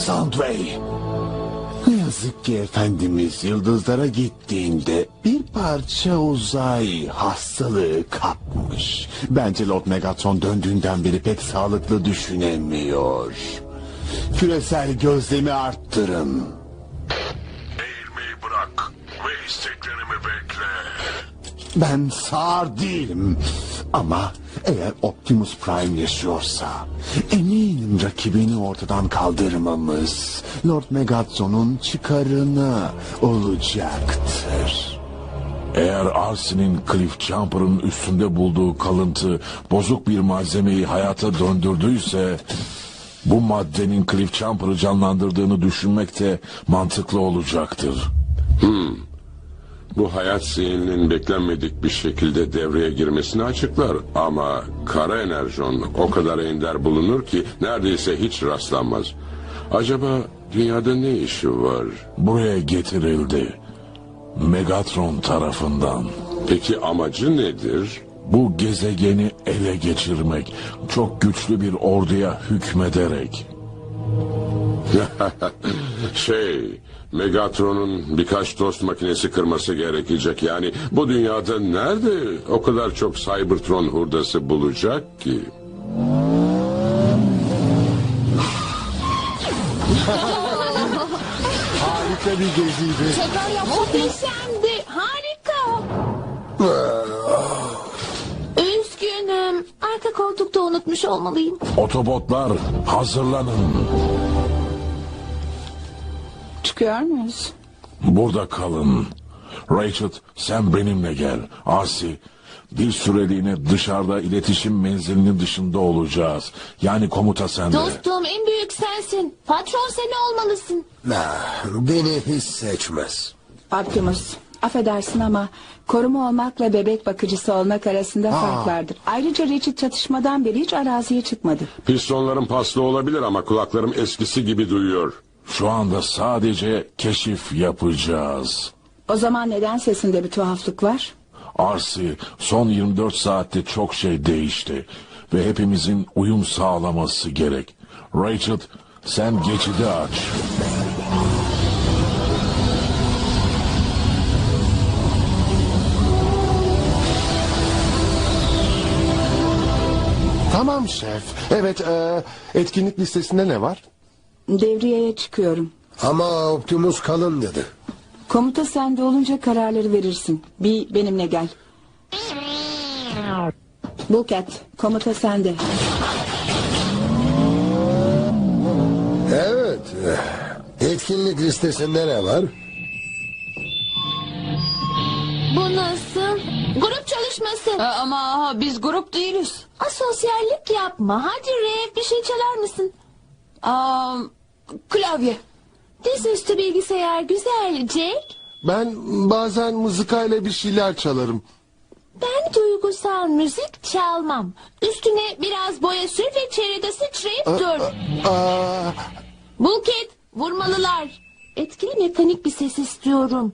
Soundway. Ne yazık ki Efendimiz yıldızlara gittiğinde bir parça uzay hastalığı kapmış. Bence Lord Megatron döndüğünden beri pek sağlıklı düşünemiyor. Küresel gözlemi arttırın. Eğilmeyi bırak ve isteklerimi bekle. Ben sağır değilim. Ama eğer Optimus Prime yaşıyorsa eminim rakibini ortadan kaldırmamız Lord Megatron'un çıkarına olacaktır. Eğer Arsin'in Cliff Jumper'ın üstünde bulduğu kalıntı bozuk bir malzemeyi hayata döndürdüyse... ...bu maddenin Cliff Jumper'ı canlandırdığını düşünmek de mantıklı olacaktır. Bu hayat zihninin beklenmedik bir şekilde devreye girmesini açıklar. Ama kara enerjon o kadar ender bulunur ki neredeyse hiç rastlanmaz. Acaba dünyada ne işi var? Buraya getirildi. Megatron tarafından. Peki amacı nedir? Bu gezegeni ele geçirmek, çok güçlü bir orduya hükmederek. Şey, Megatron'un birkaç tost makinesi kırması gerekecek. Yani bu dünyada nerede o kadar çok Cybertron hurdası bulacak ki? Harika bir geziydi. Şaka yapmak Muhteşemdi. Harika. Üzgünüm. Arka koltukta unutmuş olmalıyım. Otobotlar hazırlanın. Çıkıyor muyuz? Burada kalın. Rachel sen benimle gel. Arsi bir süreliğine dışarıda iletişim menzilinin dışında olacağız. Yani komuta sende. Dostum en büyük sensin. Patron sen olmalısın. Ah, beni hiç seçmez. Optimus, affedersin ama koruma olmakla bebek bakıcısı olmak arasında fark vardır. Ayrıca Richard çatışmadan beri hiç araziye çıkmadı. Pistonlarım paslı olabilir ama kulaklarım eskisi gibi duyuyor. Şu anda sadece keşif yapacağız. O zaman neden sesinde bir tuhaflık var? Arsi son 24 saatte çok şey değişti. Ve hepimizin uyum sağlaması gerek. Rachel sen geçidi aç. Tamam şef. Evet e, etkinlik listesinde ne var? Devriyeye çıkıyorum. Ama Optimus kalın dedi. Komuta sende olunca kararları verirsin. Bir benimle gel. Bulket, komuta sende. Evet. Etkinlik listesinde ne var? Bu nasıl? Grup çalışması. Ama biz grup değiliz. Asosyallik yapma. Hadi Rev bir şey çalar mısın? Aa, klavye. Dizüstü bilgisayar güzel Jack. Ben bazen mızıkayla bir şeyler çalarım. Ben duygusal müzik çalmam. Üstüne biraz boya sür ve çevrede sıçrayıp dur. Aa, Bulket, vurmalılar. Etkili mekanik bir ses istiyorum.